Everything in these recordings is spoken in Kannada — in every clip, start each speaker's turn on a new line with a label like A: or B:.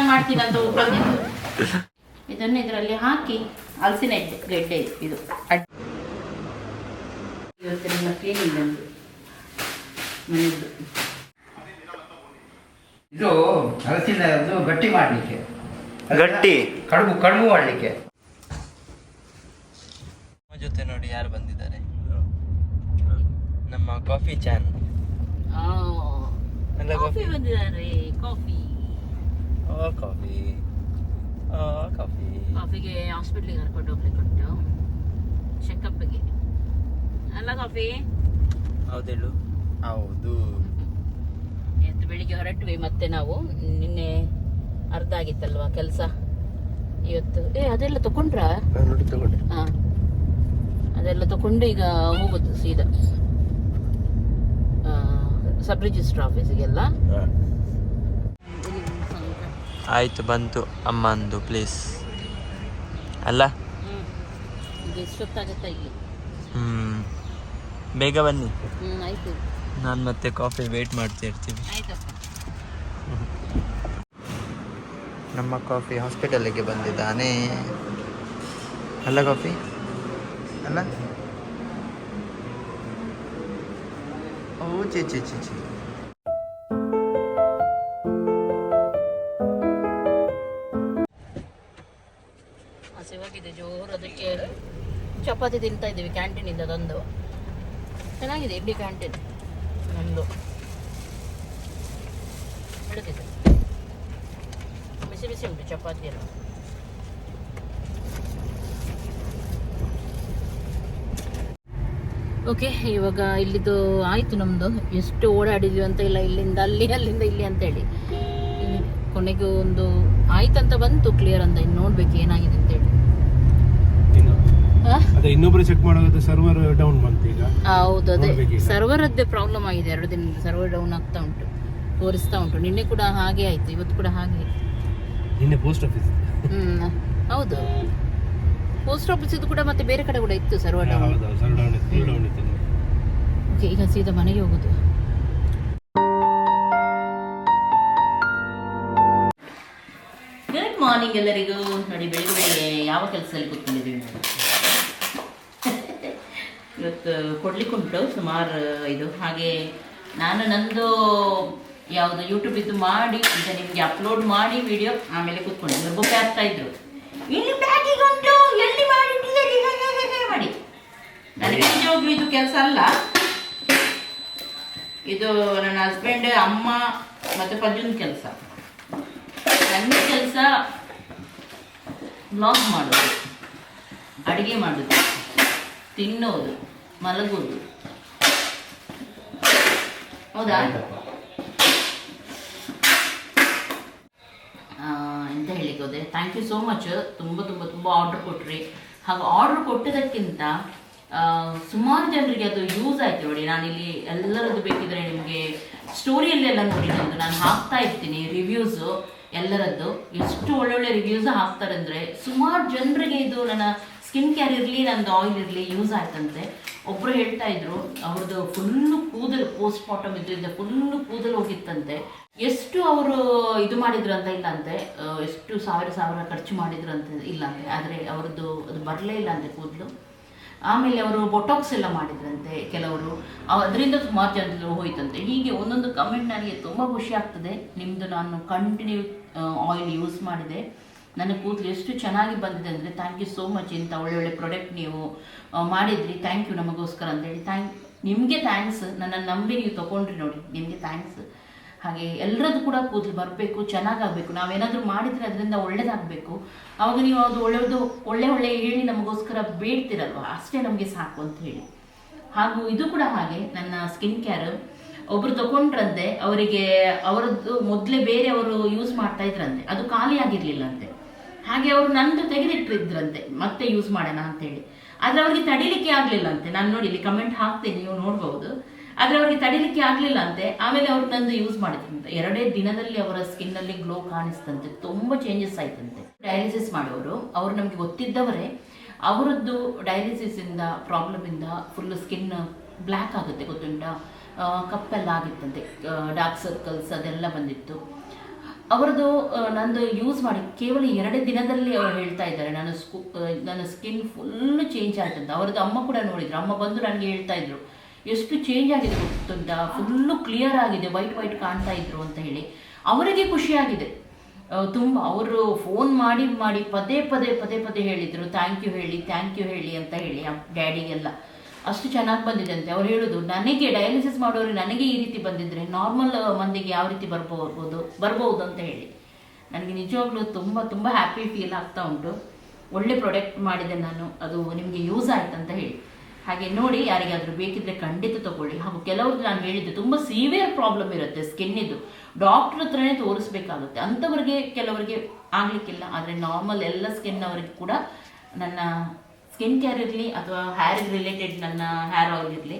A: ನಾನು ಮಾಡ್ತೀನಿ ಅಂತ ಉಳ್ಕೊಂಡಿದ್ದು ಇದನ್ನು ಇದರಲ್ಲಿ ಹಾಕಿ ಹಲಸಿನ ಗೆಡ್ಡೆ ಇದು. ಇವತ್ತೆಲ್ಲ ಕ್ಲೀನಿಂಗ್ ಬಂದು ಮನೆಯದ್ದು.
B: ಇದು ಹಲಸಿನ ಅದು ಗಟ್ಟಿ ಮಾಡಲಿಕ್ಕೆ.
C: ಗಟ್ಟಿ?
B: ಕಡುಬು ಕಡುಬು ಮಾಡಲಿಕ್ಕೆ.
C: ನಮ್ಮ ಜೊತೆ ನೋಡಿ ಯಾರು ಬಂದಿದ್ದಾರೆ? ನಮ್ಮ ಕಾಫಿ ಚಾನ್ ಎಲ್ಲ
A: ಕಾಫಿ ಬಂದಿದ್ದಾರೆ. Coffee
C: oh coffee. ಓ ಕಾಫಿ.
A: ಕಾಫಿಗೆ ಹಾಸ್ಪಿಟ್ಲಿಗೆ ಕರ್ಕೊಂಡು ಹೋಗ್ಲಿಕ್ಕೆ ಉಂಟು. ಚೆಕಪ್ಗೆ ಅಲ್ಲ ಕಾಫಿ?
C: ಹೌದೇಳು. ಹೌದು.
A: ಇವತ್ತು ಬೆಳಿಗ್ಗೆ ಹೊರಟ್ವಿ ಮತ್ತೆ ನಾವು. ನಿನ್ನೆ ಅರ್ಧ ಆಗಿತ್ತಲ್ವಾ ಕೆಲಸ? ಇವತ್ತು. ಏ ಅದೆಲ್ಲ ತಕೊಂಡ್ರಾ?
C: ನಾನು ನೋಡಿ ತಗೊಂಡೆ.
A: ಹಾ. ಅದೆಲ್ಲ ತಕೊಂಡು ಈಗ ಹೋಗುದು ಸೀದಾ. ಸಬ್ ರಿಜಿಸ್ಟರ್ ಆಫೀಸಿಗೆಲ್ಲ
C: ಆಯ್ತು ಬಂತು. ಅಮ್ಮಂದು ಪ್ಲೀಸ್ ಅಲ್ಲ? ಹ್ಞೂ ಬೇಗ ಬನ್ನಿ. ನಾನು ಮತ್ತೆ ಕಾಫಿ ವೇಟ್ ಮಾಡ್ತಾ ಇರ್ತೀವಿ
A: ಆಯ್ತಪ್ಪ.
C: ನಮ್ಮ ಕಾಫಿ ಹಾಸ್ಪಿಟಲಿಗೆ ಬಂದಿದ್ದಾನೆ. ಅಲ್ಲ ಕಾಫಿ ಅಲ್ಲ? ಓ ಚಿ ಚಿ ಚಿ ಚಿ
A: ಹಸಿವಾಗಿದೆ ಜೋರು ಅದಕ್ಕೆ ಚಪಾತಿ ತಿಂತಾ ಇದ್ದೀವಿ ಕ್ಯಾಂಟೀನಿಂದ ತಂದು. ಚೆನ್ನಾಗಿದೆ ಇಡ್ಲಿ ಕ್ಯಾಂಟೀನ್ ನಮ್ಮದು ಬಿಸಿ ಬಿಸಿ ಉಂಟು ಚಪಾತಿ ಎಲ್ಲ. ಓಕೆ, ಇವಾಗ ಇಲ್ಲಿದು ಆಯಿತು ನಮ್ಮದು ಎಷ್ಟು ಓಡಾಡಿದ್ವಿ ಅಂತ ಇಲ್ಲ, ಇಲ್ಲಿಂದ, ಅಲ್ಲಿ, ಅಲ್ಲಿಂದ, ಇಲ್ಲಿ ಅಂತೇಳಿ. ಇಲ್ಲಿ ಕೊನೆಗೆ ಒಂದು ಆಯ್ತಂತ ಬಂತು ಕ್ಲಿಯರ್ ಅಂತ. ಇನ್ನು ನೋಡ್ಬೇಕು ಏನಾಗಿದೆ ಅಂತೇಳಿ ಆ?
D: ಅದೇ ಇನ್ನೊಬ್ರು ಚೆಕ್ ಮಾಡೋದು ಸರ್ವರ್ ಡೌನ್ ಬಂತು ಈಗ.
A: ಹೌದು ಅದೇ. ಸರ್ವರ್ ಅದೇ ಪ್ರಾಬ್ಲಮ್ ಆಗಿದೆ. ಎರಡು ದಿನದಿಂದ ಸರ್ವರ್ ಡೌನ್ ಆಗ್ತಾ ಉಂಟು. ತೋರಿಸ್ತಾ ಉಂಟು. ನಿನ್ನೆ ಕೂಡ ಹಾಗೆ ಆಯ್ತು. ಇವತ್ತು ಕೂಡ ಹಾಗೆ ಆಯ್ತು.
D: ನಿನ್ನೆ ಪೋಸ್ಟ್ ಆಫೀಸ್
A: ಹ್ಮ್ ಹೌದು. ಪೋಸ್ಟ್ ಆಫೀಸ್ ಇದು ಕೂಡ ಮತ್ತೆ ಬೇರೆ ಕಡೆ ಕೂಡ ಇತ್ತು ಸರ್ವರ್ ಡೌನ್
D: ಹೌದು ಸರ್ವರ್ ಡೌನ್ ಇತ್ತು. ಡೌನ್ ಇತ್ತು
A: ಓಕೆ ಈಗ ಸೀದಾ ಮನೆಗೆ ಹೋಗೋದು. ಗುಡ್ ಮಾರ್ನಿಂಗ್ ಎಲ್ಲರಿಗೂ. ನೋಡಿ ಬೆಳಿಗ್ಗೆ ಬೆಳಿಗ್ಗೆ ಯಾವ ಕೆಲಸದಲ್ಲಿ ಕೂತ್ಕೊಂಡಿದ್ದೀವಿ ನಾವು ಇವತ್ತು ಕೊಡ್ಲಿಕ್ಕುಂಟು ಸುಮಾರು ಇದು. ಹಾಗೆ ನಾನು ನಂದು ಯಾವುದು ಯೂಟ್ಯೂಬ್ ಇದು ಮಾಡಿ, ಈಗ ನಿಮಗೆ ಅಪ್ಲೋಡ್ ಮಾಡಿ ವಿಡಿಯೋ ಆಮೇಲೆ ಕೂತ್ಕೊಂಡು. ಇವ್ರು ಬೊಬ್ಬೆ ಆಗ್ತಾ ಇದ್ರು. ಇಲ್ಲಿ ಪ್ಯಾಕಿಂಗ್ ಉಂಟು ಎಲ್ಲಿ ಮಾಡಿ ಮಾಡಿ. ನನಗೆ ನಿಜವಾಗ್ಲೂ ಇದು ಕೆಲಸ ಅಲ್ಲ. ಇದು ನನ್ನ ಹಸ್ಬೆಂಡ್ ಅಮ್ಮ ಮತ್ತು ಪಜ್ಜನ ಕೆಲಸ. ನನ್ನ ಕೆಲಸ ಬ್ಲಾಗ್ ಮಾಡೋದು, ಅಡುಗೆ ಮಾಡೋದು. ತಿನ್ನೋದು ಮಲಗೋದು. ಹೌದಾ? ಎಂತ ಹೇಳಿಕ್ಕೆ ಹೋದೆ ಥ್ಯಾಂಕ್ ಯು ಸೋ ಮಚ್ ತುಂಬ ತುಂಬ ತುಂಬ ಆರ್ಡರ್ ಕೊಟ್ರಿ. ಹಾಗೂ ಆರ್ಡರ್ ಕೊಟ್ಟದಕ್ಕಿಂತ ಆ, ಸುಮಾರು ಜನರಿಗೆ ಅದು ಯೂಸ್ ಆಯ್ತು ನೋಡಿ. ನಾನಿಲ್ಲಿ ಎಲ್ಲರದ್ದು ಬೇಕಿದ್ರೆ ನಿಮಗೆ ಸ್ಟೋರಿಯಲ್ಲೆಲ್ಲ ನೋಡಿ ನಂದು ನಾನು ಹಾಕ್ತಾ ಇರ್ತೀನಿ ರಿವ್ಯೂಸು ಎಲ್ಲರದ್ದು. ಎಷ್ಟು ಒಳ್ಳೊಳ್ಳೆ ರಿವ್ಯೂಸ್ ಹಾಕ್ತಾರೆ ಅಂದರೆ ಸುಮಾರು ಜನರಿಗೆ ಇದು ನನ್ನ ಸ್ಕಿನ್ ಕೇರ್ ಇರಲಿ, ನಂದು ಆಯಿಲ್ ಇರಲಿ ಯೂಸ್ ಆಯ್ತಂತೆ. ಒಬ್ಬರು ಹೇಳ್ತಾ ಇದ್ರು ಅವ್ರದ್ದು ಫುಲ್ಲು ಕೂದಲು ಪೋಸ್ಟ್ ಮಾರ್ಟಮ್ ಇದರಿಂದ ಫುಲ್ಲು ಕೂದಲು ಹೋಗಿತ್ತಂತೆ. ಎಷ್ಟು ಅವರು ಇದು ಮಾಡಿದ್ರು ಅಂತ ಇಲ್ಲ ಅಂತೆ ಎಷ್ಟು ಸಾವಿರ ಸಾವಿರ ಖರ್ಚು ಮಾಡಿದ್ರು ಅಂತ ಇಲ್ಲ ಅಂತೆ ಆದರೆ ಅವ್ರದ್ದು ಅದು ಬರಲೇ ಇಲ್ಲ ಅಂತೆ ಕೂದಲು. ಆಮೇಲೆ ಅವರು ಬೊಟಾಕ್ಸ್ ಎಲ್ಲ ಮಾಡಿದ್ರಂತೆ ಕೆಲವರು. ಅದರಿಂದ ಸುಮಾರು ಜನರು ಹೋಯ್ತಂತೆ. ಹೀಗೆ ಒಂದೊಂದು ಕಮೆಂಟ್ ನನಗೆ ತುಂಬ ಖುಷಿ ಆಗ್ತದೆ. ನಿಮ್ಮದು ನಾನು ಕಂಟಿನ್ಯೂ ಆಯಿಲ್ ಯೂಸ್ ಮಾಡಿದೆ. ನನ್ನ ಕೂದಲು ಎಷ್ಟು ಚೆನ್ನಾಗಿ ಬಂದಿದೆ ಅಂದರೆ ಥ್ಯಾಂಕ್ ಯು ಸೋ ಮಚ್ ಇಂಥ ಒಳ್ಳೊಳ್ಳೆ ಪ್ರಾಡಕ್ಟ್ ನೀವು ಮಾಡಿದ್ರಿ. ಥ್ಯಾಂಕ್ ಯು ನಮಗೋಸ್ಕರ ಅಂತೇಳಿ. ಥ್ಯಾಂಕ್ ನಿಮಗೆ ಥ್ಯಾಂಕ್ಸ್ ನನ್ನನ್ನು ನಂಬಿ ನೀವು ತೊಗೊಂಡ್ರಿ ನೋಡಿ. ನಿಮಗೆ ಥ್ಯಾಂಕ್ಸ್ ಹಾಗೆ ಎಲ್ಲರದ್ದು ಕೂಡ ಕೂದಲು ಬರಬೇಕು, ಚೆನ್ನಾಗಾಗಬೇಕು. ನಾವೇನಾದರೂ ಮಾಡಿದರೆ ಅದರಿಂದ ಒಳ್ಳೇದಾಗಬೇಕು. ಆವಾಗ ನೀವು ಅದು ಒಳ್ಳೆಯದು ಒಳ್ಳೆ ಒಳ್ಳೆ ಹೇಳಿ ನಮಗೋಸ್ಕರ ಬೇಡ್ತಿರಲ್ವ? ಅಷ್ಟೇ ನಮಗೆ ಸಾಕು ಅಂತ ಹೇಳಿ. ಹಾಗೂ ಇದು ಕೂಡ ಹಾಗೆ ನನ್ನ ಸ್ಕಿನ್ ಕೇರ್ ಒಬ್ರು ತಗೊಂಡ್ರಂತೆ, ಅವರಿಗೆ ಅವರದ್ದು ಮೊದಲೇ ಬೇರೆ ಅವರು ಯೂಸ್ ಮಾಡ್ತಾ ಇದ್ರಂತೆ. ಅದು ಖಾಲಿ ಆಗಿರ್ಲಿಲ್ಲಂತೆ ಹಾಗೆ ಅವರು ನಂದು ತೆಗೆದಿಟ್ಟಿದ್ರಂತೆ, ಮತ್ತೆ ಯೂಸ್ ಮಾಡೋಣ ಅಂತೇಳಿ. ಆದ್ರೆ ಅವ್ರಿಗೆ ತಡಿಲಿಕ್ಕೆ ಆಗ್ಲಿಲ್ಲ ಅಂತೆ. ನಾನು ನೋಡಿ ಇಲ್ಲಿ ಕಮೆಂಟ್ ಹಾಕ್ತೀನಿ, ನೀವು ನೋಡ್ಬಹುದು ಆದ್ರೆ ಅವ್ರಿಗೆ ತಡಿಲಿಕ್ಕೆ ಆಗ್ಲಿಲ್ಲ ಅಂತೆ. ಆಮೇಲೆ ಅವ್ರು ನಂದು ಯೂಸ್ ಮಾಡಿದ್ರಂತೆ ಎರಡೇ ದಿನದಲ್ಲಿ ಅವರ ಸ್ಕಿನ್ ಅಲ್ಲಿ ಗ್ಲೋ ಕಾಣಿಸ್ತಂತೆ. ತುಂಬಾ ಚೇಂಜಸ್ ಆಯ್ತಂತೆ. ಡಯಾಲಿಸಿಸ್ ಮಾಡೋರು, ಅವ್ರು ನಮ್ಗೆ ಗೊತ್ತಿದ್ದವರೇ, ಅವರದ್ದು ಡಯಾಲಿಸಿಸ್ ಇಂದ ಪ್ರಾಬ್ಲಮ್ ಇಂದ ಫುಲ್ ಸ್ಕಿನ್ ಬ್ಲ್ಯಾಕ್ ಆಗುತ್ತೆ, ಗೊತ್ತುಂಟಾ? ಕಪ್ಪೆಲ್ಲ ಆಗಿತ್ತಂತೆ. ಡಾರ್ಕ್ ಸರ್ಕಲ್ಸ್ ಅದೆಲ್ಲ ಬಂದಿತ್ತು. ಅವರದು ನಂದು ಯೂಸ್ ಮಾಡಿ, ಕೇವಲ ಎರಡು ದಿನದಲ್ಲಿ ಅವರು ಹೇಳ್ತಾ ಇದ್ದಾರೆ. ನನ್ನ ಸ್ಕೂ ನನ್ನ ಸ್ಕಿನ್ ಫುಲ್ ಚೇಂಜ್ ಆಗ್ತದೆ ಅವ್ರದ್ದು ಅಮ್ಮ ಕೂಡ ನೋಡಿದ್ರು. ಅಮ್ಮ ಬಂದು ನನಗೆ ಹೇಳ್ತಾ ಇದ್ರು, ಎಷ್ಟು ಚೇಂಜ್ ಆಗಿದೆ ಗೊತ್ತುಂಟಾ? ಫುಲ್ಲು ಕ್ಲಿಯರ್ ಆಗಿದೆ ವೈಟ್ ವೈಟ್ ಕಾಣ್ತಾ ಇದ್ರು ಅಂತ ಹೇಳಿ. ಅವರಿಗೆ ಖುಷಿಯಾಗಿದೆ ತುಂಬ, ಅವರು ಫೋನ್ ಮಾಡಿ ಮಾಡಿ ಪದೇ ಪದೇ ಪದೇ ಪದೇ ಹೇಳಿದರು ಥ್ಯಾಂಕ್ ಯು ಹೇಳಿ ಥ್ಯಾಂಕ್ ಯು ಹೇಳಿ ಅಂತ ಹೇಳಿ ಡ್ಯಾಡಿಗೆಲ್ಲ ಅಷ್ಟು ಚೆನ್ನಾಗಿ ಬಂದಿದೆ ಅಂತೆ ಅವ್ರು ಹೇಳೋದು, ನನಗೆ ಡಯಾಲಿಸಿಸ್ ಮಾಡೋರು ನನಗೆ ಈ ರೀತಿ ಬಂದಿದ್ರೆ ನಾರ್ಮಲ್ ಮಂದಿಗೆ ಯಾವ ರೀತಿ ಬರ್ಬೋದು ಬರ್ಬೋದು ಅಂತ ಹೇಳಿ. ನನಗೆ ನಿಜವಾಗ್ಲೂ ತುಂಬ ತುಂಬ ಹ್ಯಾಪಿ ಫೀಲ್ ಆಗ್ತಾ ಉಂಟು. ಒಳ್ಳೆ ಪ್ರಾಡಕ್ಟ್ ಮಾಡಿದೆ ನಾನು, ಅದು ನಿಮಗೆ ಯೂಸ್ ಆಯ್ತು ಅಂತ ಹೇಳಿ. ಹಾಗೆ ನೋಡಿ, ಯಾರಿಗಾದರೂ ಬೇಕಿದ್ರೆ ಖಂಡಿತ ತಗೊಳ್ಳಿ. ಹಾಗೂ ಕೆಲವ್ರಿಗೆ ನಾನು ಹೇಳಿದ್ದೆ, ತುಂಬ ಸಿವಿಯರ್ ಪ್ರಾಬ್ಲಮ್ ಇರುತ್ತೆ ಸ್ಕಿನ್ನಿದ್ದು ಡಾಕ್ಟರ್ ಹತ್ರನೇ ತೋರಿಸ್ಬೇಕಾಗುತ್ತೆ. ಅಂಥವ್ರಿಗೆ, ಕೆಲವರಿಗೆ ಆಗಲಿಕ್ಕಿಲ್ಲ. ಆದರೆ ನಾರ್ಮಲ್ ಎಲ್ಲ ಸ್ಕಿನ್ ಅವರಿಗೆ ಕೂಡ ನನ್ನ ಸ್ಕಿನ್ ಕೇರ್ ಇರಲಿ ಅಥವಾ ಹೇರ್ ರಿಲೇಟೆಡ್ ನನ್ನ ಹೇರ್ ಆಯಿಲ್ ಇರಲಿ,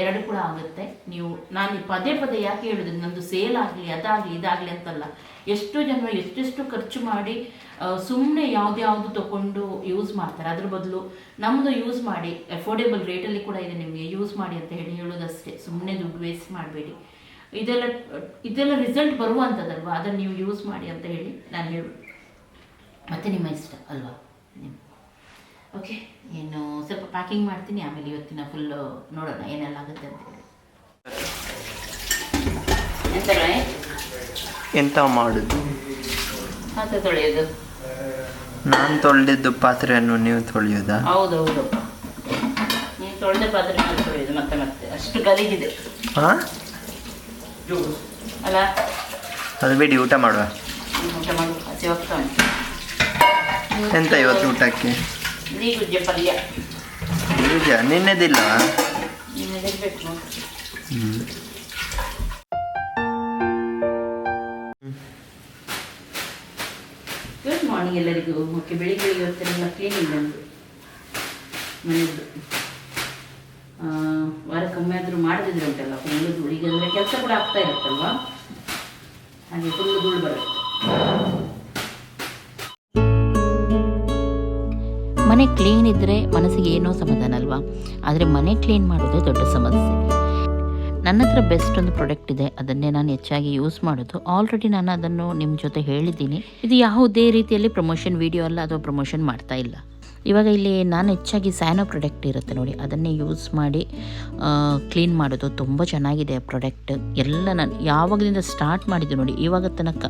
A: ಎರಡು ಕೂಡ ಆಗುತ್ತೆ. ನೀವು, ನಾನು ಪದೇ ಪದೇ ಯಾಕೆ ಹೇಳಿದ್ರೆ ನಂದು ಸೇಲ್ ಆಗಲಿ, ಅದಾಗಲಿ, ಇದಾಗಲಿ ಅಂತಲ್ಲ. ಎಷ್ಟು ಜನ ಎಷ್ಟೆಷ್ಟು ಖರ್ಚು ಮಾಡಿ ಸುಮ್ಮನೆ ಯಾವ್ದ್ಯಾವ್ದು ತಗೊಂಡು ಯೂಸ್ ಮಾಡ್ತಾರೆ. ಅದ್ರ ಬದಲು ನಮ್ಮದು ಯೂಸ್ ಮಾಡಿ ಅಫೋರ್ಡೆಬಲ್ ರೇಟಲ್ಲಿ ಕೂಡ ಇದೆ ನಿಮಗೆ ಯೂಸ್ ಮಾಡಿ ಅಂತ ಹೇಳಿ ಹೇಳೋದಷ್ಟೇ. ಸುಮ್ಮನೆ ದುಡ್ಡು ವೇಸ್ಟ್ ಮಾಡಬೇಡಿ. ಇದೆಲ್ಲ ಇದೆಲ್ಲ ರಿಸಲ್ಟ್ ಬರುವಂಥದ್ದಲ್ವಾ ಅದನ್ನು ನೀವು ಯೂಸ್ ಮಾಡಿ ಅಂತ ಹೇಳಿ ನಾನು ಹೇಳು ಮತ್ತೆ ನಿಮ್ಮ ಇಷ್ಟ, ಅಲ್ವಾ? ನಿಮ್ಮ ಓಕೆ ಇನ್ನು ಸ್ವಲ್ಪ ಪ್ಯಾಕಿಂಗ್ ಮಾಡ್ತೀನಿ ಆಮೇಲೆ ಇವತ್ತಿನ ಫುಲ್ ನೋಡೋಣ ಏನೆಲ್ಲ ಆಗುತ್ತೆ ಅಂತ
C: ಎಂತ ಮಾಡುದು?
A: ಪಾತ್ರೆ ತೊಳೆಯೋದು.
C: ನಾನು ತೊಳೆದಿದ್ದು ಪಾತ್ರೆಯನ್ನು ನೀವು ತೊಳೆಯೋದಾ?
A: ಹೌದೌದು. ನೀವು ತೊಳೆದ ಪಾತ್ರೆ ನಾನು ತೊಳೆಯೋದು ಮತ್ತೆ ಮತ್ತೆ. ಅಷ್ಟು ಗಲೀಜಿದೆ.
C: ಹಾ
A: ಅಲ್ಲ?
C: ಅದು ಬಿಡಿ ಊಟ ಮಾಡುವ.
A: ಊಟ ಮಾಡಿ ಹಸಿ ಹೋಗ್ತಾ ಉಂಟು.
C: ಎಂತ ಇವತ್ತು ಊಟಕ್ಕೆ?
A: ನೀಗುಜ್ಜೆ ಪಲ್ಯ.
C: ನಿಜ ನಿನ್ನೆದಿಲ್ಲ
A: ನೀನು ಇರಬೇಕು ಗುಡ್ ಮಾರ್ನಿಂಗ್ ಎಲ್ಲರಿಗೂ. ಓಕೆ ಬೆಳಿಗ್ಗೆ ಇವತ್ತೆಲ್ಲ ಕ್ಲೀನಿಂಗ್ ನಂದು ಮನೆಯದ್ದು. ಆ, ವಾರಕ್ಕೊಮ್ಮೆ ಆದರೂ ಮಾಡದಿದ್ರೆ ಉಂಟಲ್ಲ ಫುಲ್ಲು ಧೂಳು. ಈಗ ಅಂದರೆ ಕೆಲಸ ಕೂಡ ಆಗ್ತಾ ಇರುತ್ತಲ್ವಾ? ಹಾಗೆ ಫುಲ್ಲು ಧೂಳು ಬರುತ್ತೆ.
E: ಮನೆ ಕ್ಲೀನ್ ಇದ್ದರೆ ಮನಸ್ಸಿಗೆ ಏನೋ ಸಮಾಧಾನ ಅಲ್ವಾ? ಆದರೆ ಮನೆ ಕ್ಲೀನ್ ಮಾಡೋದೇ ದೊಡ್ಡ ಸಮಸ್ಯೆ. ನನ್ನ ಹತ್ರ ಬೆಸ್ಟ್ ಒಂದು ಪ್ರಾಡಕ್ಟ್ ಇದೆ, ಅದನ್ನೇ ನಾನು ಹೆಚ್ಚಾಗಿ ಯೂಸ್ ಮಾಡೋದು. ಆಲ್ರೆಡಿ ನಾನು ಅದನ್ನು ನಿಮ್ಮ ಜೊತೆ ಹೇಳಿದ್ದೀನಿ. ಇದು ಯಾವುದೇ ರೀತಿಯಲ್ಲಿ ಪ್ರಮೋಷನ್ ವಿಡಿಯೋ ಅಲ್ಲ, ಅಥವಾ ಪ್ರಮೋಷನ್ ಮಾಡ್ತಾ ಇಲ್ಲ. ಇವಾಗ ಇಲ್ಲಿ ನಾನು ಹೆಚ್ಚಾಗಿ ಸ್ಯಾನೋ ಪ್ರಾಡಕ್ಟ್ ಇರುತ್ತೆ ನೋಡಿ, ಅದನ್ನೇ ಯೂಸ್ ಮಾಡಿ ಕ್ಲೀನ್ ಮಾಡೋದು. ತುಂಬ ಚೆನ್ನಾಗಿದೆ ಆ ಪ್ರಾಡಕ್ಟ್ ಎಲ್ಲ ನಾನು ಯಾವಾಗಲಿಂದ ಸ್ಟಾರ್ಟ್ ಮಾಡಿದ್ದು ನೋಡಿ, ಇವಾಗ ತನಕ.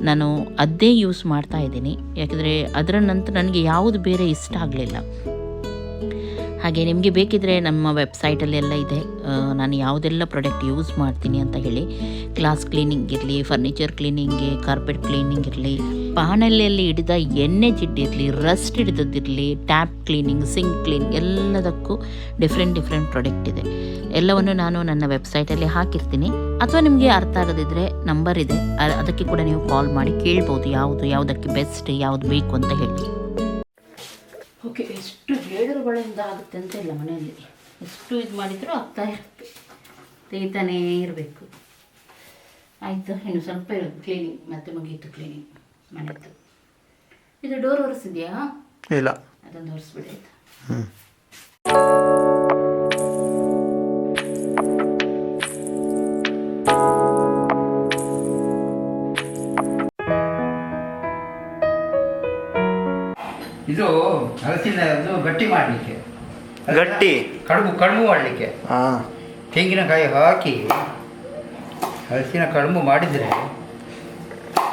E: ನಾನು ಅದೇ ಯೂಸ್ ಮಾಡ್ತಾ ಇದ್ದೀನಿ. ಯಾಕೆಂದರೆ ಅದರ ನಂತರ ನನಗೆ ಯಾವುದು ಬೇರೆ ಇಷ್ಟ ಆಗಲಿಲ್ಲ. ಹಾಗೆ ನಿಮಗೆ ಬೇಕಿದ್ರೆ ನಮ್ಮ ವೆಬ್ಸೈಟಲ್ಲೆಲ್ಲ ಇದೆ. ನಾನು ಯಾವುದೆಲ್ಲ ಪ್ರಾಡಕ್ಟ್ ಯೂಸ್ ಮಾಡ್ತೀನಿ ಅಂತ ಹೇಳಿ ಗ್ಲಾಸ್ ಕ್ಲೀನಿಂಗ್ ಇರಲಿ ಫರ್ನಿಚರ್ ಕ್ಲೀನಿಂಗ್ಗೆ ಕಾರ್ಪೆಟ್ ಕ್ಲೀನಿಂಗ್ ಇರಲಿ ಪಾನಲ್ಲಿ ಹಿಡಿದ ಎಣ್ಣೆ ಜಿಡ್ಡಿರಲಿ ರಸ್ಟ್ ಹಿಡಿದದ್ದಿರಲಿ ಟ್ಯಾಪ್ ಕ್ಲೀನಿಂಗ್ ಸಿಂಕ್ ಕ್ಲೀನ್ ಎಲ್ಲದಕ್ಕೂ ಡಿಫ್ರೆಂಟ್ ಡಿಫ್ರೆಂಟ್ ಪ್ರಾಡಕ್ಟ್ ಇದೆ. ಎಲ್ಲವನ್ನು ನಾನು ನನ್ನ ವೆಬ್ಸೈಟಲ್ಲಿ ಹಾಕಿರ್ತೀನಿ. ಅಥವಾ ನಿಮಗೆ ಅರ್ಥ ಆಗದಿದ್ದರೆ ನಂಬರ್ ಇದೆ. ಅದಕ್ಕೆ ಕೂಡ ನೀವು ಕಾಲ್ ಮಾಡಿ ಕೇಳ್ಬೋದು, ಯಾವುದು, ಯಾವುದಕ್ಕೆ ಬೆಸ್ಟ್ ಯಾವುದು ಬೇಕು ಅಂತ ಹೇಳಿ.
A: ಓಕೆ ಎಷ್ಟು ಹೇಳಿರುಗಳಿಂದ ಆಗುತ್ತೆ ಅಂತ ಇಲ್ಲ ಮನೆಯಲ್ಲಿ. ಎಷ್ಟು ಇದು ಮಾಡಿದರೂ ಆಗ್ತಾ ಇರುತ್ತೆ. ತೆಗಿತಾನೇ ಇರಬೇಕು. ಆಯಿತು ಇನ್ನು ಸ್ವಲ್ಪ ಇರೋದು ಕ್ಲೀನಿಂಗ್ ಮತ್ತೆ ಮುಗಿಯಿತು ಕ್ಲೀನಿಂಗ್ ಮನೆಯದ್ದು. ಇದು ಡೋರ್ ಒರೆಸಿದೆಯಾ?
C: ಇಲ್ಲ.
A: ಅದೊಂದು ಒರೆಸ್ಬಿಡಿ ಆಯ್ತಾ?
B: ಗಟ್ಟಿ ಮಾಡಲಿಕ್ಕೆ.
C: ಗಟ್ಟಿ?
B: ಕಡುಬು ಕಡುಬು ಮಾಡಲಿಕ್ಕೆ.
C: ಹಾಂ
B: ತೆಂಗಿನಕಾಯಿ ಹಾಕಿ ಹಲಸಿನ ಕಡುಬು ಮಾಡಿದರೆ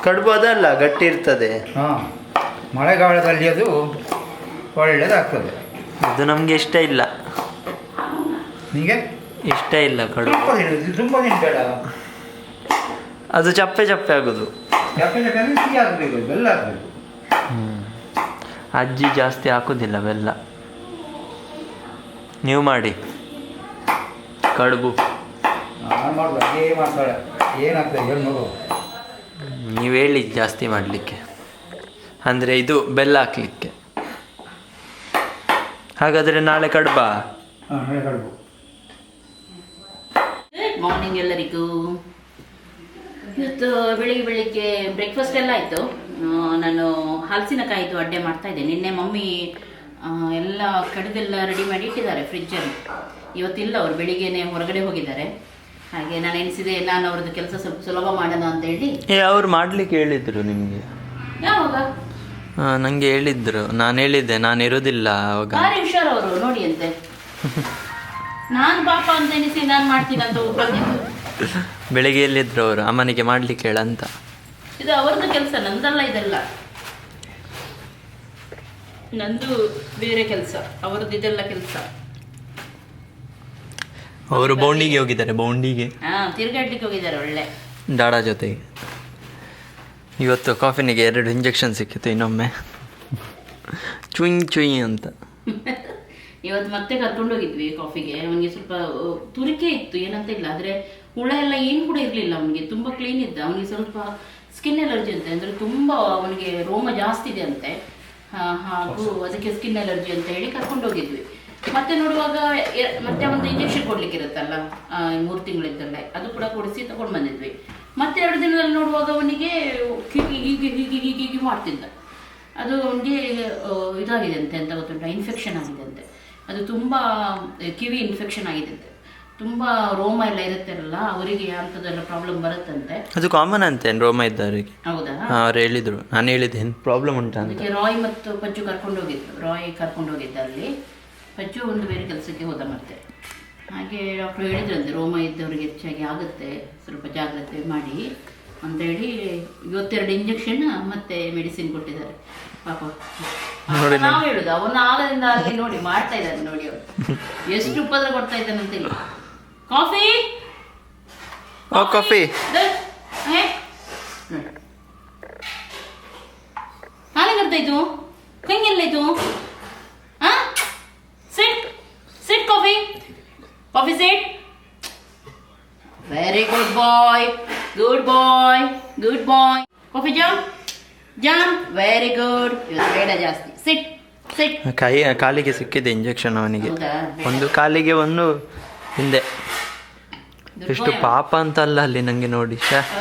C: ಕಡುಬು ಅದಲ್ಲ ಗಟ್ಟಿ ಇರ್ತದೆ.
B: ಹಾಂ ಮಳೆಗಾಲದಲ್ಲಿ ಅದು ಒಳ್ಳೆಯದಾಗ್ತದೆ
C: ಅದು ನಮಗೆ ಇಷ್ಟ ಇಲ್ಲ.
B: ನಿಮಗೆ
C: ಇಷ್ಟ ಇಲ್ಲ ಕಡುಬು.
B: ತುಂಬ ಬೇಡ
C: ಅದು ಚಪ್ಪೆ ಚಪ್ಪೆ ಆಗೋದು.
B: ಚಪ್ಪೆ ಚಪ್ಪೆ ಸಿಹಿ ಆಗಬೇಕು ಬೆಲ್ಲ ಆಗಬೇಕು.
C: ಅಜ್ಜಿ ಜಾಸ್ತಿ ಹಾಕೋದಿಲ್ಲ ಬೆಲ್ಲ ನೀವು ಮಾಡಿ. ಕಡುಬು. ನೀವು ಹೇಳಿ ಜಾಸ್ತಿ ಮಾಡಲಿಕ್ಕೆ. ಅಂದರೆ ಇದು ಬೆಲ್ಲ ಹಾಕ್ಲಿಕ್ಕೆ. ಹಾಗಾದರೆ ನಾಳೆ ಕಡುಬಾ?
A: ಗುಡ್ ಮಾರ್ನಿಂಗ್ ಎಲ್ಲರಿಗೂ. ಇವತ್ತು ಬೆಳಿಗ್ಗೆ ಬೆಳಿಗ್ಗೆ ಬ್ರೇಕ್ಫಾಸ್ಟ್ ಎಲ್ಲ ಆಯಿತು. ನಾನು ಹಲಸಿನಕಾಯಿದು ಅಡ್ಡೆ ಮಾಡ್ತಾ ಇದ್ದೆ. ನಿನ್ನೆ ಮಮ್ಮಿ ಎಲ್ಲ ಕಡಿದೆಲ್ಲ ರೆಡಿ ಮಾಡಿ ಇಟ್ಟಿದ್ದಾರೆ ಫ್ರಿಜ್ಜಲ್ಲಿ ಇವತ್ತಿಲ್ಲ ಅವರು ಬೆಳಿಗ್ಗೆನೆ ಹೊರಗಡೆ ಹೋಗಿದ್ದಾರೆ. ಹಾಗೆ ನಾನು ಎನಿಸಿದೆ ನಾನು ಅವ್ರದ್ದು ಕೆಲಸ ಸ್ವಲ್ಪ ಸುಲಭ ಮಾಡೋಣ ಅಂತ ಹೇಳಿ.
C: ಏ ಅವ್ರು ಮಾಡ್ಲಿಕ್ಕೆ ಹೇಳಿದ್ರು ನಿಮಗೆ.
A: ಯಾವಾಗ?
C: ನನಗೆ ಹೇಳಿದ್ರು. ನಾನು ಹೇಳಿದ್ದೆ ನಾನು ಇರೋದಿಲ್ಲ ಅವಾಗ.
A: ಭಾರಿ ಹುಷಾರ್ ಅವರು ನೋಡಿ ಅಂತೆ. ನಾನು ಪಾಪ ಅಂತ ಎನಿಸಿ ನಾನು ಮಾಡ್ತೀನಿ ಅಂತ
C: ಬೆಳಿಗ್ಗೆ ಎಲ್ಲಿದ್ರು ಅವರು? ಅಮ್ಮನಿಗೆ ಮಾಡ್ಲಿಕ್ಕೆ ಹೇಳಂತ.
A: ಇದು ಅವರದ್ದು ಕೆಲಸ ನಂದಲ್ಲ ಇದೆಲ್ಲ. ನಂದು ಬೇರೆ ಕೆಲಸ ಅವರದ್ದು ಇದೆಲ್ಲ ಕೆಲಸ.
C: ಅವರು ಬೌಂಡಿಗೆ ಹೋಗಿದ್ದಾರೆ ಬೌಂಡಿಗೆ.
A: ಹಾ ತಿರ್ಗಾಡ್ಲಿಕ್ಕೆ ಹೋಗಿದ್ದಾರೆ ಒಳ್ಳೆ.
C: ಡಾಡಾ ಜೊತೆಗೆ ಇವತ್ತು ಕಾಫಿನಿಗೆ ಎರಡು ಇಂಜೆಕ್ಷನ್ ಸಿಕ್ಕಿತ್ತು ಇನ್ನೊಮ್ಮೆ. ಚುಯ್ ಚುಯಿ ಅಂತ.
A: ಇವತ್ತು ಮತ್ತೆ ಕರ್ಕೊಂಡು ಹೋಗಿದ್ವಿ ಕಾಫಿಗೆ. ಅವನಿಗೆ ಸ್ವಲ್ಪ ತುರಿಕೆ ಇತ್ತು ಏನಂತ ಇಲ್ಲ. ಆದ್ರೆ ಹುಳ ಎಲ್ಲ ಏನು ಕೂಡ ಇರಲಿಲ್ಲ ಅವನಿಗೆ. ತುಂಬಾ ಕ್ಲೀನ್ ಇದ್ದ. ಅವನಿಗೆ ಸ್ವಲ್ಪ ಸ್ಕಿನ್ ಎಲರ್ಜಿ ಅಂತೆ ಅಂದರೆ ತುಂಬಾ ಅವನಿಗೆ ರೋಮ ಜಾಸ್ತಿ ಇದೆ ಅಂತೆ. ಹಾಗೂ ಅದಕ್ಕೆ ಸ್ಕಿನ್ ಎಲರ್ಜಿ ಅಂತ ಹೇಳಿ ಕರ್ಕೊಂಡು ಹೋಗಿದ್ವಿ. ಮತ್ತೆ ನೋಡುವಾಗ ಮತ್ತೆ ಒಂದು ಇಂಜೆಕ್ಷನ್ ಕೊಡ್ಲಿಕ್ಕೆ ಇರುತ್ತಲ್ಲ ಮೂರು ತಿಂಗಳಿದ್ದಲ್ಲೇ ಅದು ಕೂಡ ಕೊಡಿಸಿ ತಗೊಂಡು ಬಂದಿದ್ವಿ. ಮತ್ತೆ ಎರಡು ದಿನದಲ್ಲಿ ನೋಡುವಾಗ ಅವನಿಗೆ ಹೀಗೆ ಹೀಗೆ ಹೀಗೆ ಹೀಗೆ ಹೀಗೆ ಮಾಡ್ತಿದ್ದ. ಅದು ಅವನಿಗೆ ಇದಾಗಿದೆ ಅಂತೆ ಅಂತ ಗೊತ್ತುಂಟ ಇನ್ಫೆಕ್ಷನ್ ಆಗಿದೆ ಅಂತೆ. ಅದು ತುಂಬ ಕಿವಿ ಇನ್ಫೆಕ್ಷನ್ ಆಗಿದೆ ಅಂತೆ. ತುಂಬ ರೋಮ ಎಲ್ಲ ಇರುತ್ತಲ್ಲ ಅವರಿಗೆ ಅಂಥದ್ದೆಲ್ಲ ಪ್ರಾಬ್ಲಮ್ ಬರುತ್ತಂತೆ.
C: ಅದು ಕಾಮನ್ ಅಂತೆ ರೋಮ ಇದ್ದವರಿಗೆ.
A: ಹೌದಾ?
C: ಅವ್ರು ಹೇಳಿದ್ರು. ನಾನು ಹೇಳಿದ್ದೆ ಏನು ಪ್ರಾಬ್ಲಮ್ ಉಂಟು ಅಂತ.
A: ಅದಕ್ಕೆ ರಾಯ್ ಮತ್ತು ಪಜ್ಜು ಕರ್ಕೊಂಡು ಹೋಗಿದ್ದು ರಾಯ್ ಕರ್ಕೊಂಡು ಹೋಗಿದ್ದ ಅಲ್ಲಿ. ಪಜ್ಜು ಒಂದು ಬೇರೆ ಕೆಲಸಕ್ಕೆ ಹೋದ ಮತ್ತೆ. ಹಾಗೆ ಡಾಕ್ಟ್ರು ಹೇಳಿದ್ರಂತೆ ರೋಮ ಇದ್ದವ್ರಿಗೆ ಹೆಚ್ಚಾಗಿ ಆಗುತ್ತೆ ಸ್ವಲ್ಪ ಜಾಗ್ರತೆ ಮಾಡಿ ಅಂತ ಹೇಳಿ ಇವತ್ತೆರಡು ಇಂಜೆಕ್ಷನ್ ಮತ್ತೆ ಮೆಡಿಸಿನ್ ಕೊಟ್ಟಿದ್ದಾರೆ. ಪಾಪ
C: ನೋಡಿ
A: ನಾವು ಹೇಳುದು ಅವನ ಆಗದಿಂದ ಅಲ್ಲಿ ನೋಡಿ ಮಾಡ್ತಾ ಇದ್ದಾನೆ ನೋಡಿ ಅವರು. ಎಷ್ಟು ಉಪದ್ರ ಕೊಡ್ತಾ ಇದ್ದಾನೆ ಅಂತ ಹೇಳಿ ಕಾಫಿ
C: ಕಾಫಿ
A: ಹಾಲಿಗೆ ಬರ್ತಾಯ್ತು ಹೆಂಗೆಲ್ಲಾಯ್ತು ಹಾ sit sit coffee coffee sit very good boy good boy good boy coffee jam ಜಾಮ್ ವೆರಿ ಗುಡ್ ಬೇಡ ಜಾಸ್ತಿ. ಸಿಟ್ ಸಿಟ್
C: ಕೈ ಕಾಲಿಗೆ ಸಿಕ್ಕಿದೆ ಇಂಜೆಕ್ಷನ್ ಅವನಿಗೆ. ಒಂದು ಕಾಲಿಗೆ ಒಂದು ಹಿಂದೆ. ಎಷ್ಟು ಪಾಪ ಅಂತ ಅಲ್ಲ ಅಲ್ಲಿ ನಂಗೆ ನೋಡಿ
A: ಪಾಪ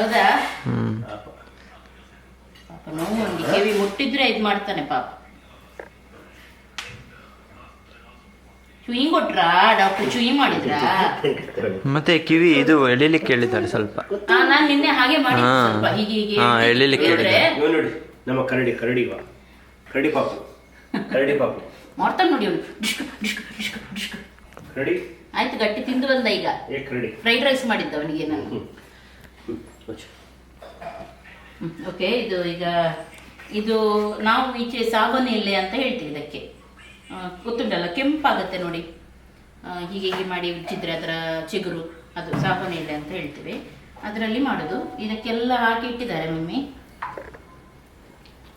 A: ನೋವು ಕಿವಿ ಮುಟ್ಟಿದ್ರೆ ಇದು ಮಾಡ್ತಾನೆ ಪಾಪ. ಚುಯಿ ಕೊಟ್ರಾ? ಡಾಕ್ಟರ್ ಚುಯಿ ಮಾಡಿದ್ರಾ?
C: ಮತ್ತೆ ಕಿವಿ ಇದು ಎಳಿಲಿಕ್ಕೆ ಹೇಳಿದ್ದಾರೆ ಸ್ವಲ್ಪ.
A: ನಾನು ನಿನ್ನೆ ಹಾಗೆ ಮಾಡಿ ಸ್ವಲ್ಪ. ಹೀಗೆ ಹೀಗೆ
C: ಹಾ, ಎಳಿಲಿಕ್ಕೆ
A: ಹೇಳಿದ್ರೆ
D: ಇವ ನೋಡಿ ನಮ್ಮ ಕರಡಿ ಕರಡಿ ಇವ ಕರಡಿ ಪಾಪು. ಕರಡಿ ಪಾಪು.
A: ಮಾಡ್ತಾನೆ ನೋಡಿ ಅವನು. ಡಿಸ್ಕ್ ಡಿಸ್ಕ್ ಡಿಸ್ಕ್ ಡಿಸ್ಕ್
D: ಕರಡಿ.
A: ಆಯ್ತು ಗಟ್ಟಿ ತಿಂದು ಬಂದ ಈಗ ಫ್ರೈಡ್ ರೈಸ್ ಮಾಡಿದ್ದ ಅವನಿಗೆ ನಾನು.
D: ಹ್ಮ್
A: ಓಕೆ ಇದು ಈಗ ಇದು ನಾವು ಈಚೆ ಸಾಬನೆ ಎಲೆ ಅಂತ ಹೇಳ್ತೀವಿ ಇದಕ್ಕೆ. ಗೊತ್ತುಂಟಲ್ಲ ಕೆಂಪಾಗತ್ತೆ ನೋಡಿ. ಹೀಗೆ ಹೀಗೆ ಮಾಡಿ ಉಜ್ಜಿದ್ರೆ ಅದರ ಚಿಗುರು ಅದು ಸಾಬನೆ ಎಲೆ ಅಂತ ಹೇಳ್ತೀವಿ. ಅದರಲ್ಲಿ ಮಾಡೋದು. ಇದಕ್ಕೆಲ್ಲ ಹಾಕಿ ಇಟ್ಟಿದ್ದಾರೆ ಮಮ್ಮಿ.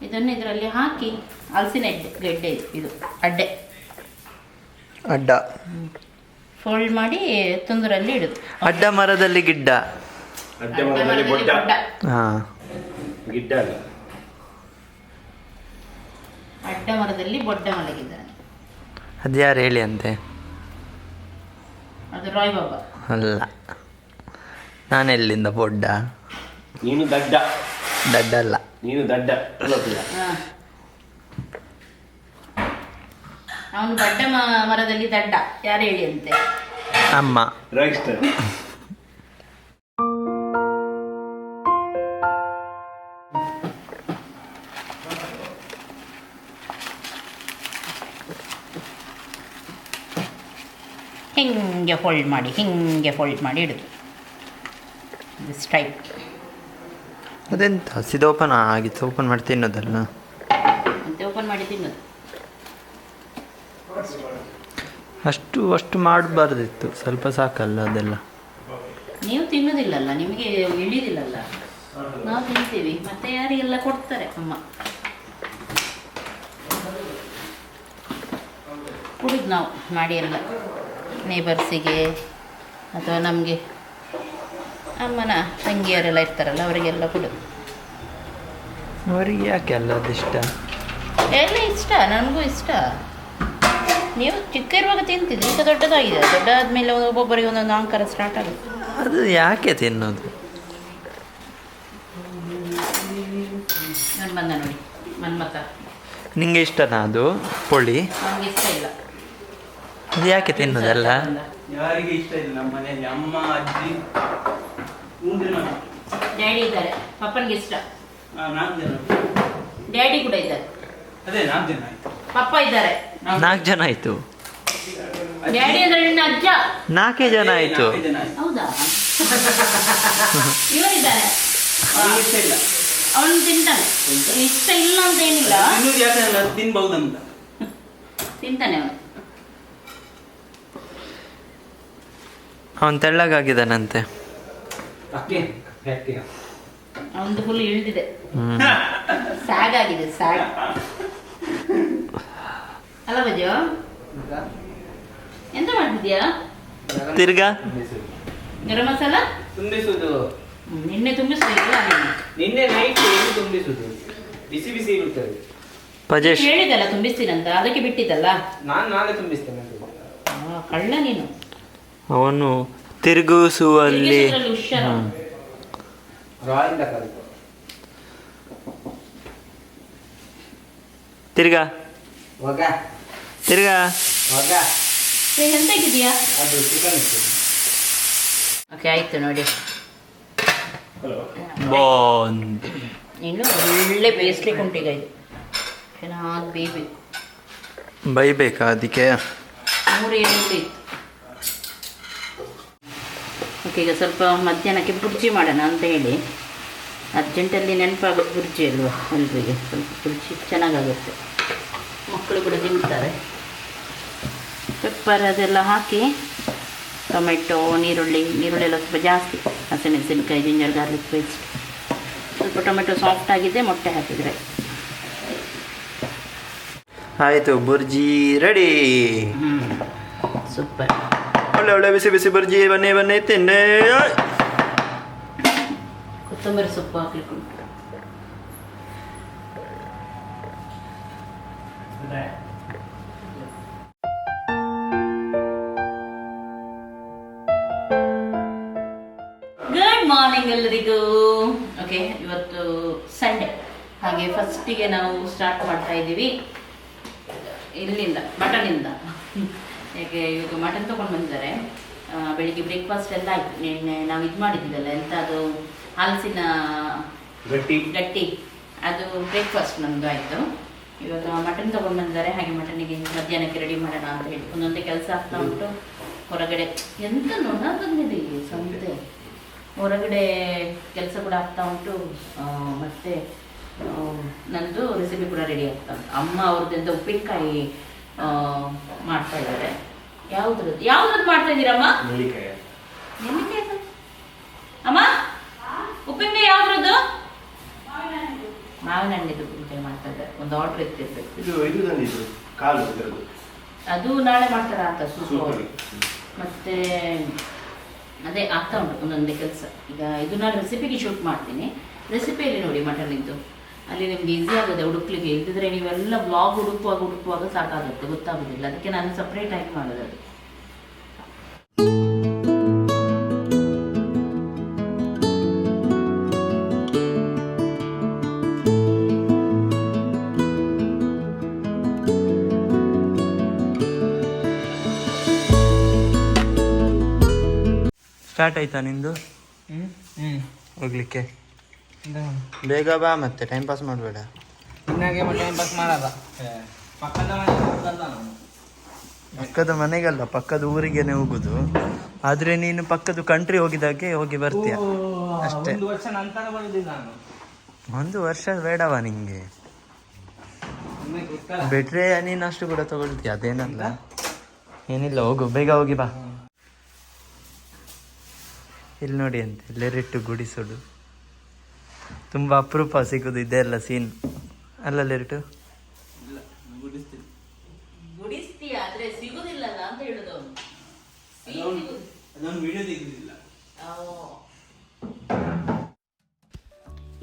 A: ಇದನ್ನು ಇದರಲ್ಲಿ ಹಾಕಿ ಹಲಸಿನ ಎಡ್ಡೆ ಗೆಡ್ಡೆ ಇದು ಅಡ್ಡೆ.
C: ಅಡ್ಡ.
A: ಫೋಲ್ಡ್ ಮಾಡಿ ತುಂದರಲ್ಲಿ ಇಡುದು.
C: ಅಡ್ಡ ಮರದಲ್ಲಿ ಗಿಡ್ಡ.
D: ಅಡ್ಡ ಮರದಲ್ಲಿ ಬೊಡ್ಡ.
C: ಹಾ.
D: ಗಿಡ್ಡ ಅಲ್ಲ.
A: ಅಡ್ಡ ಮರದಲ್ಲಿ ಬೊಡ್ಡ ಮಲಗಿದ್ದಾನೆ
C: ಅದ್ಯಾರು ಹೇಳಿ ಅಂತೆ?
A: ಅದು ರಾಯ್ ಬಾಬಾ.
C: ಅಲ್ಲ. ನಾನೆಲ್ಲಿಂದ ಬೊಡ್ಡ?
D: ನೀನು ದಡ್ಡ.
C: ದಡ್ಡ ಅಲ್ಲ.
D: ನೀನು ದಡ್ಡ. ಗೊತ್ತಿಲ್ಲ
A: ಅವನು ಬಡ್ಡ ಮ- ಮರದಲ್ಲಿ ದಡ್ಡ ಯಾರು ಹೇಳಿ ಅಂತೆ
C: ಅಮ್ಮ
A: ಹಿಂಗೆ ಫೋಲ್ಡ್ ಮಾಡಿ ಹಿಂಗೆ ಫೋಲ್ಡ್ ಮಾಡಿ ಇಡುದು ಟೈಪ್
C: ಅದೆಂತ? ಸಿದ ಓಪನ್ ಆಗಿತ್ತು ಓಪನ್ ಮಾಡಿ ತಿನ್ನೋದಲ್ಲ
A: ಮತ್ತೆ ಓಪನ್ ಮಾಡಿ ತಿನ್ನೋದು
C: ಅಷ್ಟು ಅಷ್ಟು ಮಾಡಬಾರ್ದಿತ್ತು. ಸ್ವಲ್ಪ ಸಾಕಲ್ಲ ಅದೆಲ್ಲ.
A: ನೀವು ತಿನ್ನೋದಿಲ್ಲಲ್ಲ ನಿಮಗೆ ಇಳಿದಿಲ್ಲಲ್ಲ? ನಾವು ತಿಂತೀವಿ ಮತ್ತೆ ಯಾರಿಗೆಲ್ಲ ಕೊಡ್ತಾರೆ ಅಮ್ಮ? ಕುಡಿದು ನಾವು ಮಾಡಿ ಎಲ್ಲ ನೇಬರ್ಸಿಗೆ ಅಥವಾ ನಮಗೆ ಅಮ್ಮನ ತಂಗಿಯರೆಲ್ಲ ಇರ್ತಾರಲ್ಲ ಅವರಿಗೆಲ್ಲ ಕೊಡೋದು
C: ಅವರಿಗೆ ಯಾಕೆ ಅಲ್ಲ ಅದಿಷ್ಟ?
A: ಎಲ್ಲ ಇಷ್ಟ ನನಗೂ ಇಷ್ಟ. ಚಿಕ್ಕ ಇರುವಾಗ ತಿಂತಿದ್ದೆ ಈಗ ದೊಡ್ಡದಾಗಿದೆ. ದೊಡ್ಡಾದ್ಮೇಲೆ ಒಬ್ಬೊಬ್ಬರಿಗೆ ಒಂದೊಂದು ಅಹಂಕಾರ ಸ್ಟಾರ್ಟ್ ಆಗುತ್ತೆ.
C: ಅದು ಯಾಕೆ ತಿನ್ನೋದು?
A: ನನ್ನ ಬಂದ ನೋಡಿ ಮನ್ಮತ
C: ನಿಂಗೆ ಇಷ್ಟನಾ ಅದು ಪೊಳಿ?
A: ನನಗೆ ಇಷ್ಟ ಇಲ್ಲ.
C: ಇದು ಯಾಕೆ ತಿನ್ನೋದಲ್ಲ?
D: ಯಾರಿಗೆ ಇಷ್ಟ ಇಲ್ಲ? ನಮ್ಮ ಮನೆಯಲ್ಲಿ ಅಮ್ಮ ಅಜ್ಜಿ ಮೂರು ಜನ
A: ಡ್ಯಾಡಿ ಇದ್ದಾರೆ. ಪಪ್ಪನಿಗೆ ಇಷ್ಟ.
D: ಆ, ನಾಲ್ಕು ಜನ.
A: ಡ್ಯಾಡಿ ಕೂಡ ಇದ್ದಾರೆ.
D: ಅದೇ ನಾಲ್ಕು ಜನ ಆಯ್ತು.
A: ಪಪ್ಪ ಇದ್ದಾರೆ.
C: ನಾಲ್ಕು ಜನ ಆಯ್ತು. ನಾಲ್ಕೇ ಜನ ಆಯ್ತು.
A: ಹೌದಾ? ಅವನು ತಿಂತಾನೆ. ಇಷ್ಟ ಇಲ್ಲ ಅಂತ ಏನಿಲ್ಲ.
D: ತಿನ್ಬಹುದಂತ.
A: ತಿಂತಾನೆ ಅವನು.
C: ಅವನ್ ತೆಳ್ಳಗಾಗಿದ್ದಾನಂತೆ.
A: ಅವನದು ಫುಲ್ ಇಳ್ದಿದೆ. ಅಲ್ಲ ಬಜು ಎಂತ ಮಾಡ್ತಿದ್ಯಾ
C: ತಿರ್ಗಾ?
A: ಗರಂ ಮಸಾಲ? ತುಂಬಿಸುದು ನಿನ್ನೆ ತುಂಬಿಸಲಿಲ್ಲ
F: ನಿನ್ನೆ ನೈಟ್ ಏನು ತುಂಬಿಸುದು ಬಿಸಿ ಬಿಸಿ ಇರುತ್ತದೆ.
C: ಪಜೇಶ್.
A: ಹೇಳಿದಲ್ಲ ತುಂಬಿಸ್ತೀನಂತ. ಅದಕ್ಕೆ ಬಿಟ್ಟಿದ್ದಲ್ಲ?
F: ನಾನು ನಾಳೆ ತುಂಬಿಸ್ತೇನೆ ಅಂತ.
A: ಆ, ಕಳ್ಳ ನೀನು.
C: ಅವನು ತಿರುಗಿಸುವಲ್ಲಿ
A: ತಿರ್ಗ ಹುಷಾರು.
C: ಹ್ಮ್.
F: ರಾಯಿಂದ ಕಲಿತು
C: ತಿರ್ಗಾ.
F: ಒಗ.
C: ತಿರ್ಗಾ.
F: ಒಗ.
A: ಏ, ಎಂತ ಇಟ್ಟಿದ್ಯಾ
F: ಅದು ಚಿಕನ್ ಇತ್ತು
A: ಓಕೆ ಆಯ್ತು ನೋಡಿ. ಇನ್ನು ಒಳ್ಳೆ ಬೇಯಿಸ್ಲಿಕ್ಕೆ ಉಂಟು ಈಗ ಇದು. ಚೆನ್ನಾಗಿ ಬೇಯಬೇಕು.
C: ಬೈಬೇಕಾ ಅದಕ್ಕೆ?
A: ಮೂರು ಏಳು ಓಕೆ ಈಗ ಸ್ವಲ್ಪ ಮಧ್ಯಾಹ್ನಕ್ಕೆ ಬುರ್ಜಿ ಮಾಡೋಣ ಅಂತ ಹೇಳಿ. ಅರ್ಜೆಂಟಲ್ಲಿ ನೆನಪಾಗೋದು ಬುರ್ಜಿ ಅಲ್ವಾ ಎಲ್ರಿಗೆ? ಸ್ವಲ್ಪ ಬುರ್ಜಿ ಚೆನ್ನಾಗಾಗುತ್ತೆ. ಮಕ್ಕಳು ಕೂಡ ತಿಂತಾರೆ. ಪೆಪ್ಪರ್ ಅದೆಲ್ಲ ಹಾಕಿ ಟೊಮೆಟೊ ನೀರುಳ್ಳಿ ನೀರುಳ್ಳಿ ಎಲ್ಲ ಸ್ವಲ್ಪ ಜಾಸ್ತಿ ಹಸಿಮೆಣಸಿನ್ಕಾಯಿ ಜಿಂಜರ್ ಗಾರ್ಲಿಕ್ ಪೇಸ್ಟ್. ಸ್ವಲ್ಪ ಟೊಮೆಟೊ ಸಾಫ್ಟ್ ಆಗಿದೆ ಮೊಟ್ಟೆ ಹಾಕಿದರೆ.
C: ಆಯಿತು ಬುರ್ಜಿ ರೆಡಿ
A: ಸೂಪರ್
C: ಒಳ್ಳೆ ಒಳ್ಳೆ ಬಿಸಿ ಬಿಸಿ ಬುರ್ಜಿ ಬನ್ನಿ ಬನ್ನಿ ತಿನ್ನೇ
A: ಕೊತ್ತಂಬರಿ ಸೊಪ್ಪು ಹಾಕ್ಲಿಕ್ಕೆ ಉಂಟು ಮಾರ್ನಿಂಗ್ ಎಲ್ಲರಿಗೂ. ಓಕೆ ಇವತ್ತು ಸಂಡೆ ಹಾಗೆ ಫಸ್ಟಿಗೆ ನಾವು ಸ್ಟಾರ್ಟ್ ಮಾಡ್ತಾ ಇದ್ದೀವಿ. ಇಲ್ಲಿಂದ ಮಟನಿಂದ ಯಾಕೆ ಇವಾಗ ಮಟನ್ ತೊಗೊಂಡು ಬಂದಿದ್ದಾರೆ. ಬೆಳಿಗ್ಗೆ ಬ್ರೇಕ್ಫಾಸ್ಟ್ ಎಲ್ಲ ಆಯಿತು. ನಿನ್ನೆ ನಾವು ಇದು ಮಾಡಿದ್ದೀವಲ್ಲ ಎಂತ ಅದು ಹಲಸಿನ
D: ಗಟ್ಟಿ.
A: ಗಟ್ಟಿ. ಅದು ಬ್ರೇಕ್ಫಾಸ್ಟ್ ನಮ್ಮದು ಆಯಿತು. ಇವಾಗ ಮಟನ್ ತೊಗೊಂಡು ಬಂದಿದ್ದಾರೆ. ಹಾಗೆ ಮಟನಿಗೆ ಮಧ್ಯಾಹ್ನಕ್ಕೆ ರೆಡಿ ಮಾಡೋಣ ಅಂತ ಹೇಳಿ. ಒಂದೊಂದೇ ಕೆಲಸ ಆಗ್ತಾ ಉಂಟು. ಹೊರಗಡೆ ಎಂತ ನೋಡ ಬಂದಿದೆ ಸಂತೆ. ಹೊರಗಡೆ ಕೆಲಸ ಕೂಡ ಆಗ್ತಾ ಉಂಟು. ಮತ್ತು ನಂದು ರೆಸಿಪಿ ಕೂಡ ರೆಡಿ ಆಗ್ತಾ ಉಂಟು. ಅಮ್ಮ ಅವ್ರದ್ದೆಂತ ಉಪ್ಪಿನಕಾಯಿ ಮಾಡ್ತಾ ಇದ್ದಾರೆ. ಯಾವ್ದ್ರದ್ದು? ಯಾವ್ದ್ರದ್ದು ಮಾಡ್ತಾ ಇದ್ದೀರಮ್ಮ?
D: ನೆಲ್ಲಿಕಾಯಿ?
A: ಅಮ್ಮ? ಉಪ್ಪಿನಕಾಯಿ ಯಾವ್ದ್ರದ್ದು? ಮಾವಿನ ಹಣ್ಣಿದ್ದು ಉಪ್ಪಿನಕಾಯಿ ಮಾಡ್ತಾ ಇದ್ದಾರೆ. ಒಂದು ಆರ್ಡರ್ ಇರ್ತಿರ್ಬೇಕು
D: ಇದು ಇದು ತಂದಿದ್ದು ಕಾಲು
A: ಅದು ನಾಳೆ ಮಾಡ್ತಾರೆ ಅಂತ? ಸೂಪರ್.
D: ಸೂಪರ್.
A: ಮತ್ತೆ ಅದೇ ಆಗ್ತಾ ಉಂಟು, ಒಂದೊಂದೇ ಕೆಲಸ. ಈಗ ಇದು ನಾನು ರೆಸಿಪಿಗೆ ಶೂಟ್ ಮಾಡ್ತೀನಿ. ರೆಸಿಪಿಯಲ್ಲಿ ನೋಡಿ ಮಟನ್ ಇದ್ದು ಅಲ್ಲಿ ನಿಮ್ಗೆ ಈಸಿ ಆಗುತ್ತೆ ಹುಡುಕ್ಲಿಕ್ಕೆ ಇಲ್ಲದಿದ್ರೆ ನೀವೆಲ್ಲ ಬ್ಲಾಗ್ ಹುಡುಕುವಾಗ ಹುಡುಕುವಾಗ ಸಾಕಾಗುತ್ತೆ. ಗೊತ್ತಾಗೋದಿಲ್ಲ. ಅದಕ್ಕೆ ನಾನು ಸಪ್ರೇಟ್ ಆಗಿ ಮಾಡೋದು ಅದು.
C: ಸ್ಟಾರ್ಟ್ ಆಯ್ತಾ ನಿಂದು? ಹೋಗ್ಲಿಕ್ಕೆ. ಬೇಗ ಬಾ ಮತ್ತೆ ಟೈಮ್ ಪಾಸ್ ಮಾಡಬೇಡ.
F: ಟೈಮ್ ಪಾಸ್ ಮಾಡಲ್ಲ. ಪಕ್ಕದ
C: ಮನೆಗಲ್ಲ ಪಕ್ಕದ ಊರಿಗೆನೆ ಹೋಗುದು. ಆದ್ರೆ ನೀನು ಪಕ್ಕದ ಕಂಟ್ರಿ ಹೋಗಿದಾಗೆ ಹೋಗಿ ಬರ್ತೀಯ. ಅಷ್ಟೇ.
F: ಒಂದು ವರ್ಷ
C: ಬೇಡವ ನಿಂಗೆ? ಬಿಟ್ರೆ ನೀನು ಅಷ್ಟು ಕೂಡ ತಗೊಳ್ತೀಯ ಅದೇನಲ್ಲ. ಏನಿಲ್ಲ ಹೋಗು ಬೇಗ ಹೋಗಿ ಬಾ. ಇಲ್ಲಿ ನೋಡಿ ಅಂತ ಲೆರಿಟ್ಟು ಗುಡಿಸೋಡು ತುಂಬ ಅಪರೂಪ ಸಿಗೋದು ಇದೆಲ್ಲ ಸೀನ್ ಅಲ್ಲ ಲೆರಿಟು?
A: ಗುಡಿಸ್ತೀಯ ಆದ್ರೆ ಸಿಗುದಿಲ್ಲಲ್ಲ ಅಂತ ಹೇಳುದು ಅವನು.
D: ಅದೊಂದು ವಿಡಿಯೋ ತೆಗೆದಿಲ್ಲ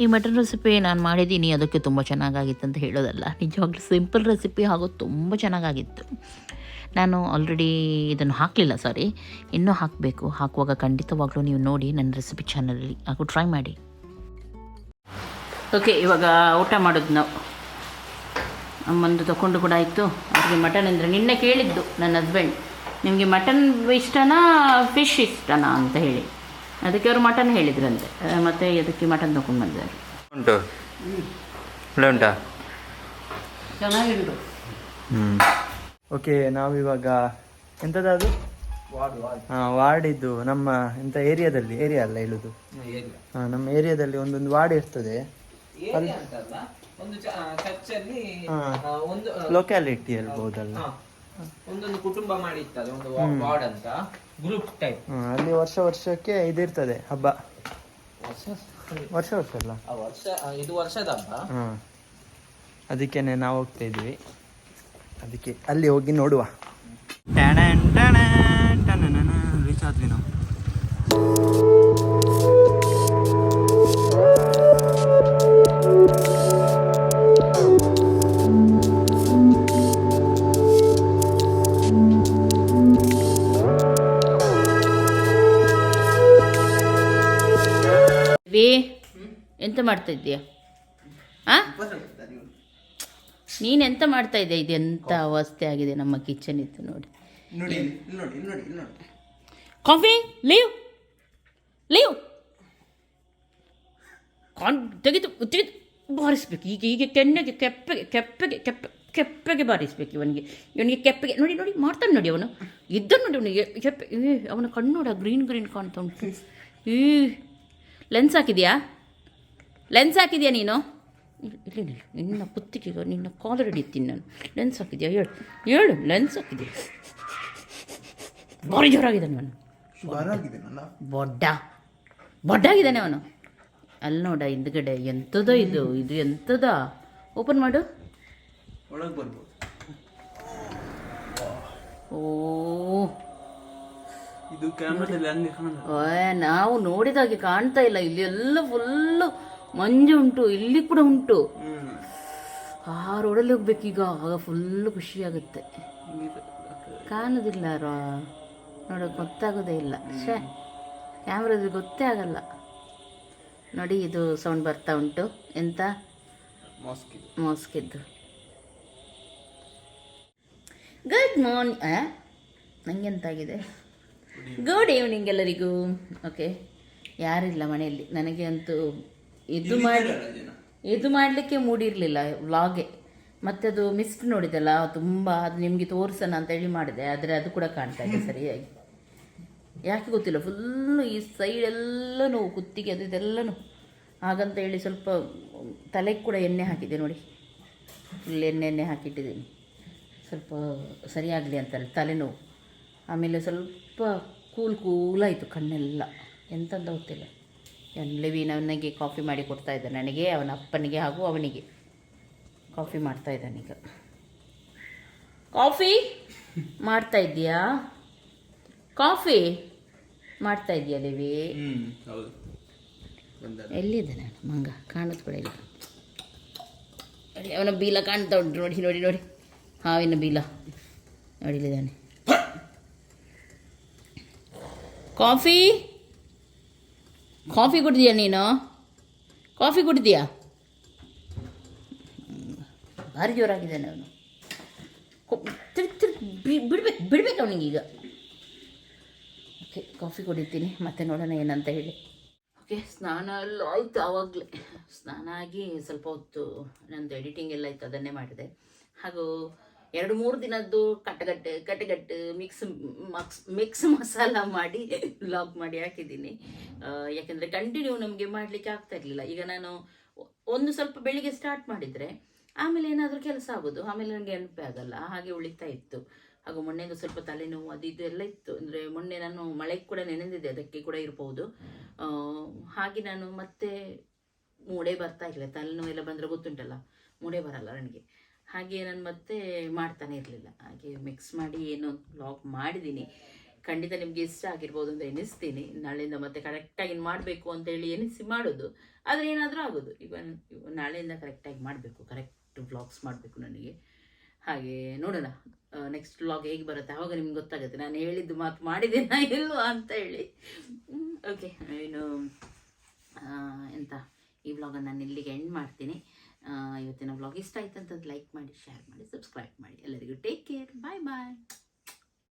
E: ಈ ಮಟನ್ ರೆಸಿಪಿ ನಾನು ಮಾಡಿದ್ದೀನಿ ಅದಕ್ಕೆ ತುಂಬ ಚೆನ್ನಾಗಾಗಿತ್ತು ಅಂತ ಹೇಳೋದಲ್ಲ. ನಿಜವಾಗ್ಲೂ ಸಿಂಪಲ್ ರೆಸಿಪಿ ಹಾಗೂ ತುಂಬ ಚೆನ್ನಾಗಾಗಿತ್ತು. ನಾನು ಆಲ್ರೆಡಿ ಇದನ್ನು ಹಾಕಲಿಲ್ಲ ಸಾರಿ ಇನ್ನೂ ಹಾಕಬೇಕು. ಹಾಕುವಾಗ ಖಂಡಿತವಾಗ್ಲೂ ನೀವು ನೋಡಿ ನನ್ನ ರೆಸಿಪಿ ಚಾನಲಲ್ಲಿ ಹಾಗೂ ಟ್ರೈ ಮಾಡಿ.
A: ಓಕೆ ಇವಾಗ ಊಟ ಮಾಡೋದು ನಾವು. ಅಮ್ಮಂದು ತಗೊಂಡು ಕೂಡ ಆಯಿತು. ಅವ್ರಿಗೆ ಮಟನ್ ಅಂದರೆ ನಿನ್ನೆ ಕೇಳಿದ್ದು ನನ್ನ ಹಸ್ಬೆಂಡ್ ನಿಮಗೆ ಮಟನ್ ಇಷ್ಟನಾ ಫಿಶ್ ಇಷ್ಟನಾ ಅಂತ ಹೇಳಿ. ಅದಕ್ಕೆ ಅವರು ಮಟನ್ ಹೇಳಿದ್ರಂತೆ. ಮತ್ತೆ ಅದಕ್ಕೆ ಮಟನ್ ತಗೊಂಡು ಬಂದಿದ್ದಾರೆ
C: ಉಂಟು. ಒಳ್ಳೆ ಉಂಟಾ? ಹ್ಞೂ ಓಕೆ ನಾವಿವಾಗ ಎಂಥದ್ದು ಅದು ವಾರ್ಡ್. ವಾರ್ಡಿದ್ದು ನಮ್ಮ ಎಂಥ ಏರಿಯಾದಲ್ಲಿ ಏರಿಯಾ ಅಲ್ಲ ಹೇಳುದು? ಹಾಂ ನಮ್ಮ ಏರಿಯಾದಲ್ಲಿ ಒಂದೊಂದು ವಾರ್ಡ್ ಇರ್ತದೆ. ಲೊಕ್ಯಾಲಿಟಿ ಹೇಳ್ಬೋದಲ್ಲ.
F: ಒಂದೊಂದು ಕುಟುಂಬ ಮಾಡಿ ಒಂದು ವಾರ್ಡ್ ಅಂತ ಗ್ರೂಪ್ ಟೈಪ್
C: ಅಲ್ಲಿ ವರ್ಷ ವರ್ಷಕ್ಕೆ ಇದಿರ್ತದೆ ಹಬ್ಬ.
F: ವರ್ಷ?
C: ವರ್ಷ ಅಲ್ಲ?
F: ವರ್ಷ ಇದು ವರ್ಷದ ಹಬ್ಬ?
C: ಹಾಂ ಅದಕ್ಕೇನೆ ನಾವು ಹೋಗ್ತಾ ಇದ್ವಿ. ಅದಕ್ಕೆ ಅಲ್ಲಿ ಹೋಗಿ ನೋಡುವ. ರೀಚ್ ಆದ್ವಿ ನಾವು.
A: ವಿ ಎಂತ ಮಾಡ್ತಾ ಇದ್ದೀಯ? ಆ? ನೀನು ಎಂತ ಮಾಡ್ತಾ ಇದೆ ಇದೆಂತ ಅವಸ್ಥೆ ಆಗಿದೆ ನಮ್ಮ ಕಿಚನ್ ಇತ್ತು ನೋಡಿ.
C: ನೋಡಿ ನೋಡಿ ನೋಡಿ ನೋಡಿ.
A: Coffee leave leave. ಕಾನ್ ತೆಗೆದು ತೆಗೆದು ಬಾರಿಸ್ಬೇಕು. ಈಗ ಈಗ ಕೆನ್ನೆಗೆ ಕೆಪ್ಪಗೆ ಕೆಪ್ಪಗೆ ಕೆಪ್ಪ ಕೆಪ್ಪಗೆ ಬಾರಿಸ್ಬೇಕು ಇವನಿಗೆ. ಇವನಿಗೆ ಕೆಪ್ಪಗೆ ನೋಡಿ ನೋಡಿ ಮಾಡ್ತಾನೆ ನೋಡಿ ಅವನು. ಇದ್ದ ನೋಡಿ ಅವನಿಗೆ ಕೆಪ್ಪೆ ಏ ಅವನ ಕಣ್ಣು ನೋಡ ಗ್ರೀನ್ ಗ್ರೀನ್ ಕಾಣ್ತಾ ಉಂಟು. ಈ ಲೆನ್ಸ್ ಹಾಕಿದ್ಯಾ? ಲೆನ್ಸ್ ಹಾಕಿದ್ಯಾ ನೀನು? ಇಲ್ಲ ಇಲ್ಲ ನಿನ್ನ ಕುತ್ತಿಗೆ ನಿನ್ನ ಕಾಲರ್ ಹಿಡಿತೀನಿ ನಾನು. ಲೆನ್ಸ್ ಹಾಕಿದ್ಯಾ? ಹೇಳು. ಹೇಳು ಲೆನ್ಸ್ ಹಾಕಿದ್ಯಾ? ಭಾರಿ ಜೋರಾಗಿದ್ದಾನೆ ಅವನು. ಬೊಡ್ಡ. ಬೊಡ್ಡಾಗಿದ್ದಾನೆ ಅವನು. ಅಲ್ಲಿ ನೋಡ ಹಿಂದ್ಗಡೆ ಎಂಥದ ಇದು ಇದು ಎಂಥದ ಓಪನ್ ಮಾಡು.
C: ಒಳಗೆ ಬರ್ಬೋದು.
A: ಓ.
C: ಇದು ಕ್ಯಾಮ್ರಾದಲ್ಲಿ ಹಂಗೆ
A: ನಾವು ನೋಡಿದಾಗೆ ಕಾಣ್ತಾ ಇಲ್ಲ. ಇಲ್ಲಿ ಎಲ್ಲ ಫುಲ್ಲು ಮಂಜು ಉಂಟು ಇಲ್ಲಿ ಕೂಡ ಉಂಟು. ಆ ರೋಡಲ್ಲಿ ಹೋಗ್ಬೇಕೀಗ ಆಗ ಫುಲ್ ಖುಷಿ ಆಗುತ್ತೆ ಕಾಣೋದಿಲ್ಲ ರಾ ನೋಡೋಕೆ ಗೊತ್ತಾಗೋದೇ ಇಲ್ಲ. ಶೇ ಕ್ಯಾಮ್ರಾದಲ್ಲಿ ಗೊತ್ತೇ ಆಗಲ್ಲ. ನೋಡಿ ಇದು ಸೌಂಡ್ ಬರ್ತಾ ಉಂಟು. ಎಂತ? ಮಾಸ್ಕಿದ್ದು ಗುಡ್ ಮಾರ್ನಿಂಗ್ ನನಗೆಂತಾಗಿದೆ ಗುಡ್ ಈವ್ನಿಂಗ್ ಎಲ್ಲರಿಗೂ. ಓಕೆ ಯಾರಿಲ್ಲ ಮನೆಯಲ್ಲಿ. ನನಗೆ ಅಂತೂ ಇದು ಮಾಡಿ ಇದು ಮಾಡಲಿಕ್ಕೆ ಮೂಡಿರಲಿಲ್ಲ ವ್ಲಾಗೆ ಮತ್ತೆ ಅದು ಮಿಸ್ಟ್ ನೋಡಿದಲ್ಲ ತುಂಬ ಅದು ನಿಮಗೆ ತೋರಿಸೋಣ ಅಂತ ಹೇಳಿ ಮಾಡಿದೆ ಆದರೆ ಅದು ಕೂಡ ಕಾಣ್ತಾ ಇದೆ ಸರಿಯಾಗಿ. ಯಾಕೆ ಗೊತ್ತಿಲ್ಲ ಫುಲ್ಲು ಈ ಸೈಡ್ ಎಲ್ಲ ನೋವು ಕುತ್ತಿಗೆ ಅದು ಇದೆಲ್ಲನೂ. ಹಾಗಂತ ಹೇಳಿ ಸ್ವಲ್ಪ ತಲೆಗೆ ಕೂಡ ಎಣ್ಣೆ ಹಾಕಿದೆ ನೋಡಿ. ಫುಲ್ ಎಣ್ಣೆ ಎಣ್ಣೆ ಹಾಕಿಟ್ಟಿದ್ದೀನಿ. ಸ್ವಲ್ಪ ಸರಿಯಾಗಲಿ ಅಂತ ತಲೆನೋವು. ಆಮೇಲೆ ಸ್ವಲ್ಪ ಕೂಲ್ ಕೂಲಾಯಿತು ಕಣ್ಣೆಲ್ಲ. ಎಂತಂತ ಗೊತ್ತಿಲ್ಲ. ಲೆವಿನ್ ಅವನಿಗೆ ಕಾಫಿ ಮಾಡಿ ಕೊಡ್ತಾ ಇದ್ದ ನನಗೆ ಅವನ ಅಪ್ಪನಿಗೆ ಹಾಗೂ ಅವನಿಗೆ ಕಾಫಿ ಮಾಡ್ತಾ ಇದ್ದಾನೆ ಈಗ. ಕಾಫಿ ಮಾಡ್ತಾ ಇದೆಯಾ ಕಾಫಿ ಮಾಡ್ತಾ ಇದೆಯಾ ಲೆವಿ? ಎಲ್ಲಿದ್ದಾನೆ ಅವನು? ಮಂಗ ಕಾಣೋದು ಕೂಡ ಇಲ್ಲ. ಅವನ ಬೀಲ ಕಾಣ್ತಾ ಉಂಟು ನೋಡಿ ನೋಡಿ ನೋಡಿ. ಹಾವಿನ ಬೀಲ. ನೋಡಿಲಿದ್ದಾನೆ ಕಾಫಿ ಕಾಫಿ ಕುಡಿದೀಯಾ ನೀನು? ಕಾಫಿ ಕುಡಿದೀಯಾ. ಭಾರಿ ಜೋರಾಗಿದ್ದಾನೆ ಅವನು. ತಿರುಗಿ ಬಿ ಬಿಡ್ಬೇಕು ಬಿಡ್ಬೇಕು ಅವನಿಗೀಗ ಓಕೆ, ಕಾಫಿ ಕುಡಿತೀನಿ, ಮತ್ತೆ ನೋಡೋಣ ಏನಂತ ಹೇಳಿ. ಓಕೆ, ಸ್ನಾನ ಎಲ್ಲ ಆಯಿತು ಆವಾಗಲೇ. ಸ್ನಾನ ಆಗಿ ಸ್ವಲ್ಪ ಹೊತ್ತು ನಂದು ಎಡಿಟಿಂಗ್ ಎಲ್ಲ ಇತ್ತು ಅದನ್ನೇ ಮಾಡಿದೆ. ಹಾಗೂ ಎರಡು ಮೂರು ದಿನದ್ದು ಕಟ್ಟಗಟ್ಟೆ ಕಟ್ಟಗಟ್ಟೆ ಮಿಕ್ಸ್ ಮಕ್ಸ್ ಮಿಕ್ಸ್ ಮಸಾಲ ಮಾಡಿ ಲಾಕ್ ಮಾಡಿ ಹಾಕಿದ್ದೀನಿ. ಯಾಕೆಂದರೆ ಕಂಟಿನ್ಯೂ ನಮಗೆ ಮಾಡಲಿಕ್ಕೆ ಆಗ್ತಾ ಇರಲಿಲ್ಲ. ಈಗ ನಾನು ಒಂದು ಸ್ವಲ್ಪ ಬೆಳಿಗ್ಗೆ ಸ್ಟಾರ್ಟ್ ಮಾಡಿದರೆ ಆಮೇಲೆ ಏನಾದರೂ ಕೆಲಸ ಆಗೋದು. ಆಮೇಲೆ ನನಗೆ ನೆನಪೇ ಆಗಲ್ಲ. ಹಾಗೆ ಉಳಿತಾ ಇತ್ತು. ಹಾಗೂ ಮೊನ್ನೆದು ಸ್ವಲ್ಪ ತಲೆನೋವು, ಅದು ಇದು ಎಲ್ಲ ಇತ್ತು. ಅಂದರೆ ಮೊನ್ನೆ ನಾನು ಮಳೆಗೆ ಕೂಡ ನೆನೆದಿದೆ. ಅದಕ್ಕೆ ಕೂಡ ಇರ್ಬೋದು. ಹಾಗೆ ನಾನು ಮತ್ತೆ ಮೂಡೆ ಬರ್ತಾ ಇಲ್ಲ ತಲೆನೋವು ಎಲ್ಲ ಬಂದರೆ ಗೊತ್ತುಂಟಲ್ಲ. ಮೂಡೆ ಬರಲ್ಲ ನನಗೆ. ಹಾಗೆ ನಾನು ಮತ್ತೆ ಮಾಡ್ತಾನೆ ಇರಲಿಲ್ಲ. ಹಾಗೆ ಮಿಕ್ಸ್ ಮಾಡಿ ಏನೋ ಬ್ಲಾಗ್ ಮಾಡಿದ್ದೀನಿ ಖಂಡಿತ ನಿಮಗೆ ಇಷ್ಟ ಆಗಿರ್ಬೋದು ಅಂತ ಎನಿಸ್ತೀನಿ ನಾಳೆಯಿಂದ ಮತ್ತೆ ಕರೆಕ್ಟಾಗಿ ಮಾಡಬೇಕು ಅಂತೇಳಿ ಎನಿಸಿ ಮಾಡೋದು. ಆದರೆ ಏನಾದರೂ ಆಗೋದು. ಇವನ್ ನಾಳೆಯಿಂದ ಕರೆಕ್ಟಾಗಿ ಮಾಡಬೇಕು. ಕರೆಕ್ಟ್ ಬ್ಲಾಗ್ಸ್ ಮಾಡಬೇಕು ನನಗೆ. ಹಾಗೆ ನೋಡೋಣ. ನೆಕ್ಸ್ಟ್ ಬ್ಲಾಗ್ ಹೇಗೆ ಬರುತ್ತೆ? ಆವಾಗ ನಿಮ್ಗೆ ಗೊತ್ತಾಗುತ್ತೆ. ನಾನು ಹೇಳಿದ್ದು ಮಾತು ಮಾಡಿದ್ದೇನಾ ಇಲ್ವಾ ಅಂತ ಹೇಳಿ. ಓಕೆ ಏನು ಎಂತ? ಈ ವ್ಲಾಗನ್ನು ನಾನು ಇಲ್ಲಿಗೆ ಎಂಡ್ ಮಾಡ್ತೀನಿ. ಇವತ್ತಿನ ವ್ಲಾಗ್ ಇಷ್ಟ ಆಯ್ತು ಅಂತ ಲೈಕ್ ಮಾಡಿ ಶೇರ್ ಮಾಡಿ ಸಬ್ಸ್ಕ್ರೈಬ್ ಮಾಡಿ. ಎಲ್ಲರಿಗೂ ಟೇಕ್ ಕೇರ್ ಬಾಯ್ ಬಾಯ್